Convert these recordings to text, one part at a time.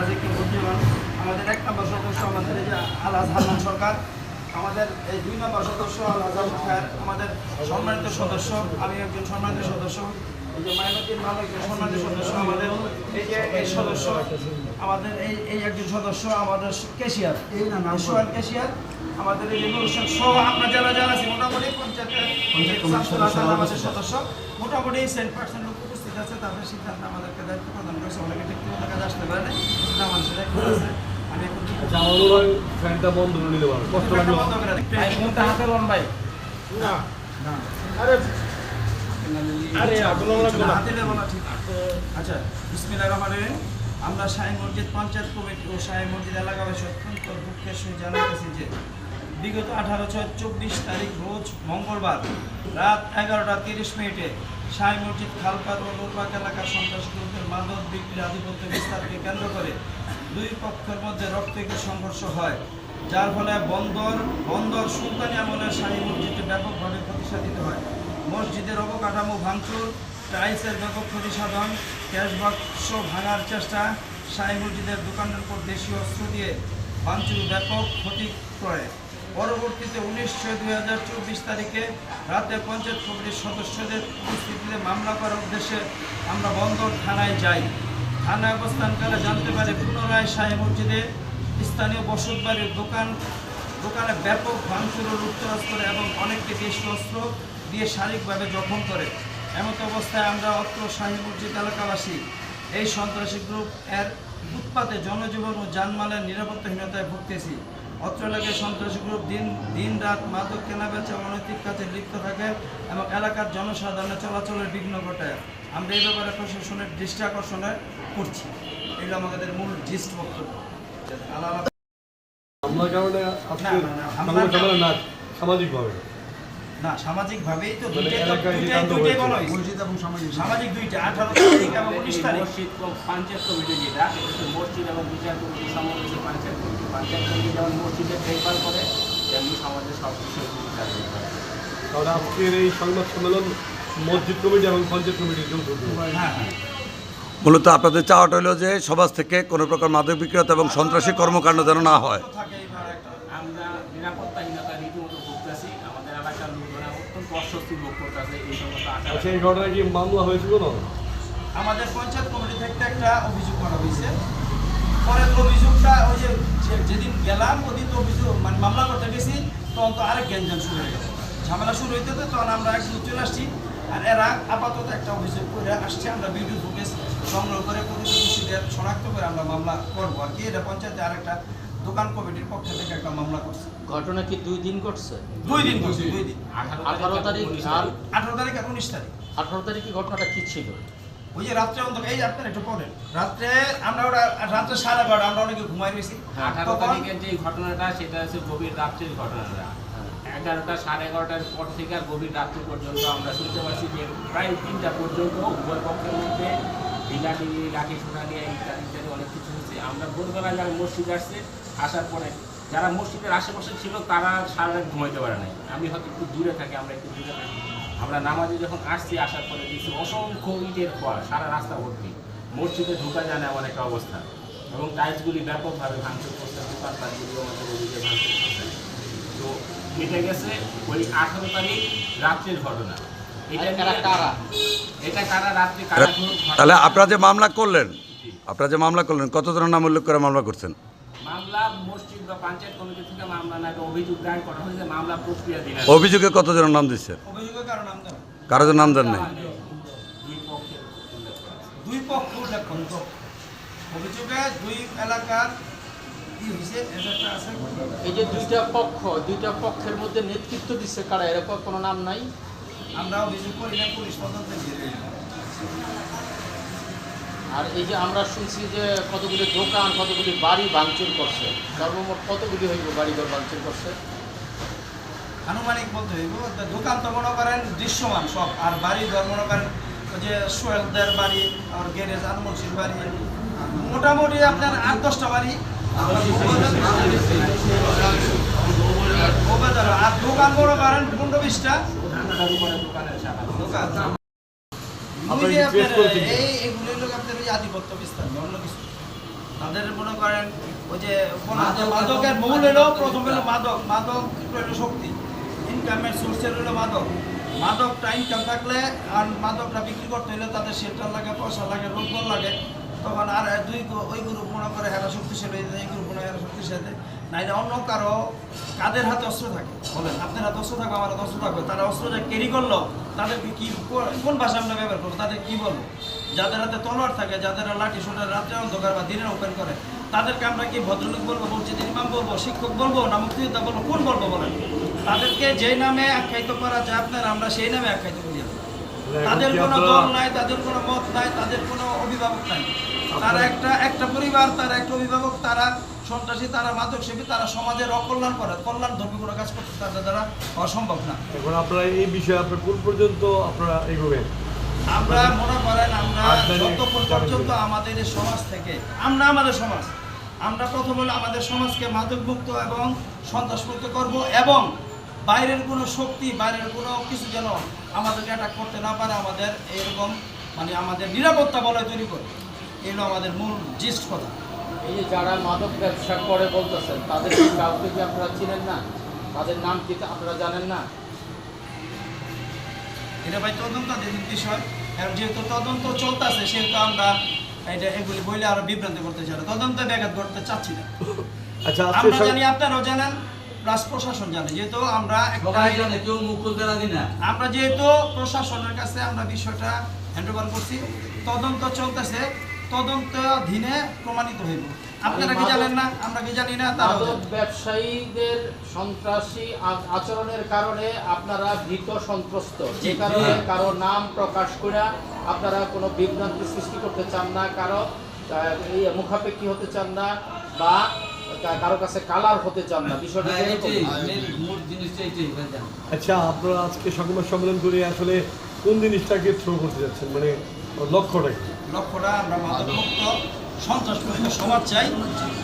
সামাজিক বুদ্ধিমান আমাদের এক নম্বর সদস্য আমাদের এই যে আলাজ হান্নান সরকার আমাদের এই দুই নম্বর সদস্য আল আজম খায়ের আমাদের সম্মানিত সদস্য আমি একজন সম্মানিত সদস্য এই যে মাইনুদ্দিন ভালো একজন সম্মানিত সদস্য আমাদের এই যে এই সদস্য আমাদের এই এই একজন সদস্য আমাদের কেশিয়ার এই না সোহান কেশিয়ার আমাদের এই রেভলিউশন সহ আমরা যারা যারা আছি মোটামুটি পঞ্চায়েতের আমাদের সদস্য মোটামুটি সেন্ট পার্সেন্ট আছে তাদের সিদ্ধান্ত আমাদেরকে দায়িত্ব প্রদান করেছে। অনেকে ব্যক্তিগত কাজে আসতে পারে না মানুষের দায়িত্ব আছে। আমি এখন কি করছি? আচ্ছা আমার ফ্যানটা বন্ধ করে নিতে পারো কষ্ট লাগল বন্ধ করে দিই। হাতে লন ভাই। না। আরে। আরে আপনার লাগবে না। হাতে নেব না, ঠিক আচ্ছা রহিম। আমরা শাহী মসজিদ পঞ্চায়েত কমিটি ও শাহী মসজিদ এলাকাবাসী অত্যন্ত দুঃখের সহিত জানাইতেছি যে বিগত আঠারো ছয় চব্বিশ তারিখ রোজ মঙ্গলবার রাত এগারোটা তিরিশ মিনিটে শাহী মসজিদ খালপাত ও নুরবাগ এলাকার সন্ত্রাসী মাদক বিক্রির আধিপত্য বিস্তারকে কেন্দ্র করে দুই পক্ষের মধ্যে রক্তকে সংঘর্ষ হয়, যার ফলে বন্দর বন্দর সুলতানি আমলের শাহী মসজিদে ব্যাপকভাবে প্রতিসাধিত হয়। মসজিদের অবকাঠামো ভাঙচুর, টাইলসের ব্যাপক প্রতিসাধন সাধন ক্যাশ বাক্স ভাঙার চেষ্টা, শাহী মসজিদের দোকানের উপর দেশীয় অস্ত্র দিয়ে ভাঙচুর ব্যাপক ক্ষতি করে। পরবর্তীতে উনিশ ছয় দুই হাজার চব্বিশ তারিখে রাতে পঞ্চায়েত কমিটির সদস্যদের উপস্থিতিতে মামলা করার উদ্দেশ্যে আমরা বন্দর থানায় যাই। থানায় অবস্থানকালে জানতে পারে পুনরায় শাহী মসজিদে স্থানীয় বসত বাড়ির দোকান, দোকানে ব্যাপক ভাঙচুর ও লুটতরাজ করে এবং অনেককে দেশীয় অস্ত্র দিয়ে শারীরিকভাবে জখম করে। এমত অবস্থায় আমরা অত্র শাহী মসজিদ এলাকাবাসী, এই সন্ত্রাসী গ্রুপ এর উৎপাতে জনজীবন ও যানমালের নিরাপত্তাহীনতায় ভুগতেছি। অত্র এলাকায় সন্ত্রাসী গ্রুপ দিন দিন রাত মাদক কেনাবেচা অনৈতিক কাজে লিপ্ত থাকে এবং এলাকার জনসাধারণের চলাচলের বিঘ্ন ঘটায় আমরা এই ব্যাপারে প্রশাসনের দৃষ্টি আকর্ষণে করছি। এগুলো আমাদের মূল দৃষ্টি বক্তব্য। আল্লাহ আমার কারণে সামাজিকভাবে। না সামাজিক ভাবেই তো মানে দুইটাই। বলা। মসজিদ এবং সামাজিক। সামাজিক দুইটা আঠারো তারিখ এবং উনিশ তারিখ। মসজিদ পঞ্চায়েত কমিটি যেটা মসজিদ এবং বিচার কমিটি সমাবেশে পঞ্চায়েত কমিটি। পঞ্চায়েত কমিটি যেমন মসজিদের দেখভাল করে তেমনি সমাজের সব বিষয় আজকের এই সংবাদ সম্মেলন মসজিদ কমিটি এবং পঞ্চায়েত কমিটির যৌথ হ্যাঁ হ্যাঁ। মূলত আপনাদের চাওয়াটা হলো যে সমাজ থেকে কোনো প্রকার মাদক বিক্রেতা এবং সন্ত্রাসী কর্মকাণ্ড যেন না হয় থাকে এইবার একটা আমরা নিরাপত্তাহীনতা রীতিমতো ভুগতেছি আমাদের এলাকার লোকজনে অত্যন্ত অস্বস্তি ভোগ করতেছে এই আচার আচ্ছা এই ঘটনায় কি মামলা হয়েছিল না আমাদের পঞ্চায়েত কমিটি থেকে একটা অভিযোগ করা হয়েছে। পরের অভিযোগটা ওই যে যেদিন গেলাম ওদিন তো অভিযোগ মানে মামলা করতে গেছি তখন তো আরেক গ্যাঞ্জাম শুরু হয়ে গেল। ঝামেলা শুরু হইতে তো তখন আমরা একদম চলে আসছি। আর এরা আপাতত একটা অভিযোগ করে আসছে আমরা ভিডিও ফুটেজ সংগ্রহ করে প্রতিবেশীদের শনাক্ত করে আমরা মামলা করব। আর কি এটা পঞ্চায়েতে আরেকটা দোকান কমিটির পক্ষ থেকে একটা মামলা করছে। ঘটনা কি দুই দিন ঘটছে দুই দিন করছে। দুই দিন। আঠারো তারিখ আর আঠারো তারিখ আর উনিশ তারিখ। আঠারো তারিখে ঘটনাটা কি ছিল? ওই যে রাত্রে অন্তত এই আপনার একটু পড়েন। রাত্রে আমরা ওরা রাত্রে সাড়ে বারোটা আমরা অনেকে ঘুমাই রয়েছি। আঠারো তারিখের যে ঘটনাটা সেটা হচ্ছে গভীর রাত্রির ঘটনাটা। এগারোটা সাড়ে এগারোটার পর থেকে আর গভীর রাত্রি পর্যন্ত আমরা শুনতে পাচ্ছি যে প্রায় তিনটা পর্যন্ত উভয় পক্ষের মধ্যে ঢিলাঢিলি লাঠি সোনা নিয়ে ইত্যাদি ইত্যাদি অনেক কিছু আমরা ভোরবেলা যারা মসজিদ আসছে আসার পরে যারা মসজিদের আশেপাশে ছিল তারা সারা রাত ঘুমাইতে পারে নাই। আমি হয়তো একটু দূরে থাকি আমরা একটু দূরে থাকি। আমরা নামাজে যখন আসছি আসার পরে দেখছি অসংখ্য ইটের খোয়া সারা রাস্তা ভর্তি। মসজিদে ঢোকা যায় না এমন একটা অবস্থা। এবং টাইলসগুলি ব্যাপকভাবে ভাঙচুর করছে দোকানপাটগুলিও আমাদের ওদিকে ভাঙচুর করছে। তো এটা গেছে ওই আঠারো তারিখ রাত্রের ঘটনা। এটা কারা? এটা কারা রাত্রে কারা ঘটনা- তাহলে আপনারা যে মামলা করলেন আপনারা যে মামলা করলেন কতজনের নাম উল্লেখ করে মামলা করছেন? মামলা মসজিদ বা পঞ্চায়েত কমিটি থেকে মামলা না অভিযোগ দায়ের করা হয়েছে মামলা প্রক্রিয়া দিন অভিযোগে কতজনের নাম দিচ্ছেন আমরা কারও যে নাম দেন নাই? দুই পক্ষ উল্লেখ অভিযোগে দুই এলাকার এই যে দুইটা পক্ষ দুইটা পক্ষের মধ্যে নেতৃত্ব দিচ্ছে কারা? এরকম কোনো নাম নাই? আমরা অভিযোগ করি না পুলিশ তদন্তে ঘিরে আর এই যে আমরা শুনছি যে কতগুলি দোকান কতগুলি বাড়ি ভাঙচুর করছে। সর্বমোট কতগুলি হইব বাড়ি ঘর ভাঙচুর করছে? আনুমানিক বলতে হইব দোকান তো মনে করেন দৃশ্যমান সব আর বাড়ি ঘর মনে করেন ওই যে সোহেলদের বাড়ি আর গ্যারেজ আনমনসির বাড়ি মোটামুটি আপনার আট দশটা বাড়ি। আর দোকান মনে করেন পনেরো বিশটা। দোকান। আধিপত্য বিস্তার অন্য কিছু। তাদের মনে করেন ওই যে মাদকের মূল হলো প্রথম হলো মাদক। মাদক হলো শক্তি। ইনকামের সোর্সের হলো মাদক। মাদকটা ইনকাম থাকলে আর মাদকটা বিক্রি করতে হলে তাদের সেটার লাগে পয়সা লাগে রোজগার লাগে। তখন আর দুই ওই গ্রুপ মনে করে হেরা শক্তিশালী এই গ্রুপ মনে হয় হেরা শক্তিশালী নাইলে অন্য কারও কাদের হাতে অস্ত্র থাকে? বলেন, আপনার হাতে অস্ত্র থাকবে, আমার হাতে অস্ত্র থাকবে। তারা অস্ত্রটা ক্যারি করল, তাদেরকে কি, কোন ভাষা আমরা ব্যবহার করব? তাদের কি বলব? যাদের হাতে তলোয়ার থাকে, যাদের লাঠি সোটা রাত্রে অন্ধকার বা দিনের ওপেন করে, তাদেরকে আমরা কি ভদ্রলোক বলব বলছি ইমাম বলব, শিক্ষক বলব, না মুক্তিযোদ্ধা বলব, কোন বলব বলেন? তাদেরকে যে নামে আখ্যায়িত করা যায় আপনার, আমরা সেই নামে আখ্যায়িত করি তাদের কোনো দল নাই, তাদের কোনো মত নাই, তাদের কোনো অভিভাবক নাই। তারা একটা একটা পরিবার, তারা একটা অভিভাবক, তারা সন্ত্রাসী তারা মাদক সেবী তারা সমাজের অকল্যাণ করে। কল্যাণ ধর্মী কোনো কাজ করতে তাদের দ্বারা অসম্ভব না। এখন আপনারা এই বিষয়ে আপনার কোন পর্যন্ত আপনারা এগোবেন আমরা মনে করেন আমরা যতক্ষণ পর্যন্ত আমাদের এই সমাজ থেকে আমরা আমাদের সমাজ আমরা প্রথম হলো আমাদের সমাজকে মাদকমুক্ত এবং সন্ত্রাসমুক্ত করব এবং বাইরের কোনো শক্তি বাইরের কোনো কিছু যেন আমাদেরকে অ্যাটাক করতে না পারে আমাদের এরকম মানে আমাদের নিরাপত্তা বলয় তৈরি করে এগুলো আমাদের মূল জিস্ট কথা। এই যে যারা মাদক ব্যবসা করে বলতেছেন তাদের কাউকে কি আপনারা চিনেন না? তাদের নাম কি আপনারা জানেন না? এটা ভাই তদন্তাধীন বিষয়। যেহেতু তদন্ত চলতেছে সেহেতু আমরা এটা এগুলি বইলে আরও বিভ্রান্ত করতে চাই। তদন্ত ব্যাঘাত করতে চাচ্ছি না। আচ্ছা আমরা জানি আপনারাও জানেন প্লাস প্রশাসন জানে। যেহেতু আমরা একটা কেউ মুখ খুলতে রাজি না। আমরা যেহেতু প্রশাসনের কাছে আমরা বিষয়টা হ্যান্ডওভার করছি। তদন্ত চলতেছে। তদন্তাধীনে প্রমাণিত হইব। আপনারা কি জানেন না? আমরা কি জানি না? মাদক ব্যবসায়ীদের সন্ত্রাসী আচরণের কারণে আপনারা ভীত সন্ত্রস্ত। যে কারণে কারও নাম প্রকাশ করে আপনারা কোনো বিভ্রান্তি সৃষ্টি করতে চান না কারও এই মুখাপেক্ষি হতে চান না বা কারও কাছে কালার হতে চান না। বিষয়টা হ্যাঁ, আচ্ছা আপনারা আজকে সংবাদ সম্মেলন করে আসলে কোন জিনিসটাকে থ্রো করতে যাচ্ছেন? মানে লক্ষ্যটা কি? লক্ষ্যটা আমরা মাদকমুক্ত সন্ত্রাসমুক্ত সমাজ চাই।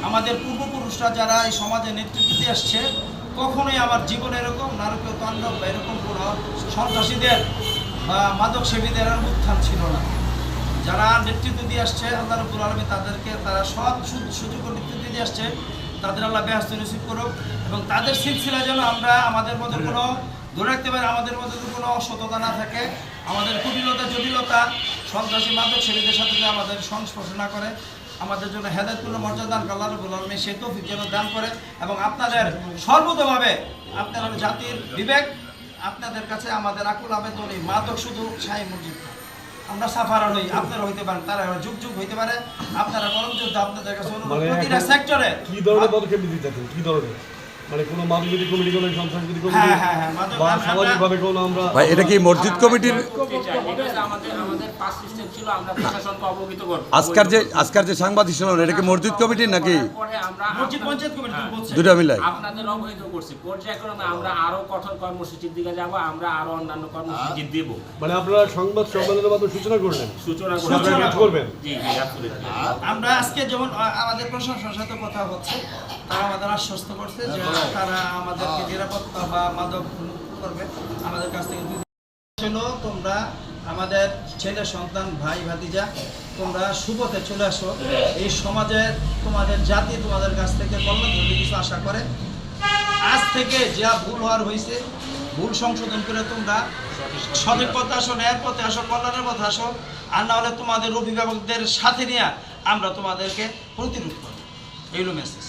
আমাদের পূর্বপুরুষরা যারা এই সমাজে নেতৃত্ব দিয়ে আসছে, কখনোই আমার জীবনে এরকম নারকীয় তাণ্ডব বা এরকম কোনো সন্ত্রাসীদের বা মাদক সেবীদের আর উত্থান ছিল না। যারা নেতৃত্ব দিয়ে আসছে, আল্লাহ রবুল আলমী তাদেরকে তারা সৎ সু- সুযোগ নেতৃত্ব দিয়ে আসছে। তাদের আল্লাহ ব্যস্ত রিসিভ করুক এবং তাদের সিলসিলা যেন আমরা আমাদের মধ্যে কোনো, ধরে রাখতে পারি, আমাদের মধ্যে কোনো অসততা না থাকে। আমাদের কুটিলতা, জটিলতা সন্ত্রাসী মাদক সেবীদের সাথে যেন আমাদের সংস্পর্শ না করে আমাদের জন্য হেদায়তপূর্ণ মর্যাদা দান আল্লাহ রবুল আলমী সে তৌফিক যেন দান করে এবং আপনাদের সর্বতভাবে আপনারা জাতির বিবেক আপনাদের কাছে আমাদের আকুল আবেদন এই মাদক শুধু সাই মসজিদ আমরা সাফারার হই আপনারা হইতে পারেন তারা যুগ যুগ হইতে পারে। আপনারা গরম যুদ্ধ আপনাদের কাছে অনুরোধ মানে প্রতিটা সেক্টরে কি ধরনের পদক্ষেপ নিতে চাচ্ছেন? কি ধরনের? মানে কোনো কমিটি কমিটি হ্যাঁ, হ্যাঁ, হ্যাঁ, বা আমরা- সামাজিকভাবে কোনো আমরা ভাই এটা কি মসজিদ কমিটির করতে চাই। এটা হচ্ছে আমাদের আমাদের পাঁচ সিস্টেম ছিল আমরা প্রশাসনকে অবগত করব। আজকার যে আজকার যে সাংবাদিক সম্মেলন এটা কি মসজিদ কমিটির নাকি? পরে আমরা মসজিদ আপনার- পঞ্চায়েত কমিটি। বলছে দুটা মিলাই। আপনাদের অবহিত করছি। পর্যায়ক্রমে আমরা আরও কঠোর কর্মসূচির দিকে যাব আমরা আরও অন্যান্য কর্মসূচি দেব। মানে আপনারা সংবাদ সম্মেলনের মাধ্যমে সূচনা করলেন? সূচনা আপনারা করে কাজ করবেন? জি জি আমরা আজকে যেমন আমাদের প্রশাসনের সাথে কথা হচ্ছে তারা আমাদের আশ্বস্ত করছে যে তারা আমাদেরকে নিরাপত্তা বা মাদক মুক্ত করবে। আমাদের কাছ থেকে তোমরা আমাদের ছেলে সন্তান ভাই ভাতিজা তোমরা সুপথে চলে আসো। এই সমাজে তোমাদের জাতি তোমাদের কাছ থেকে কল্যাণ ধর্মী কিছু আশা করে। আজ থেকে যা ভুল হওয়ার হয়েছে ভুল সংশোধন করে তোমরা সঠিক পথে আসো ন্যায়ের পথে আসো কল্যাণের পথে আসো। আর না হলে তোমাদের অভিভাবকদের সাথে নিয়ে আমরা তোমাদেরকে প্রতিরোধ করব। এইগুলো মেসেজ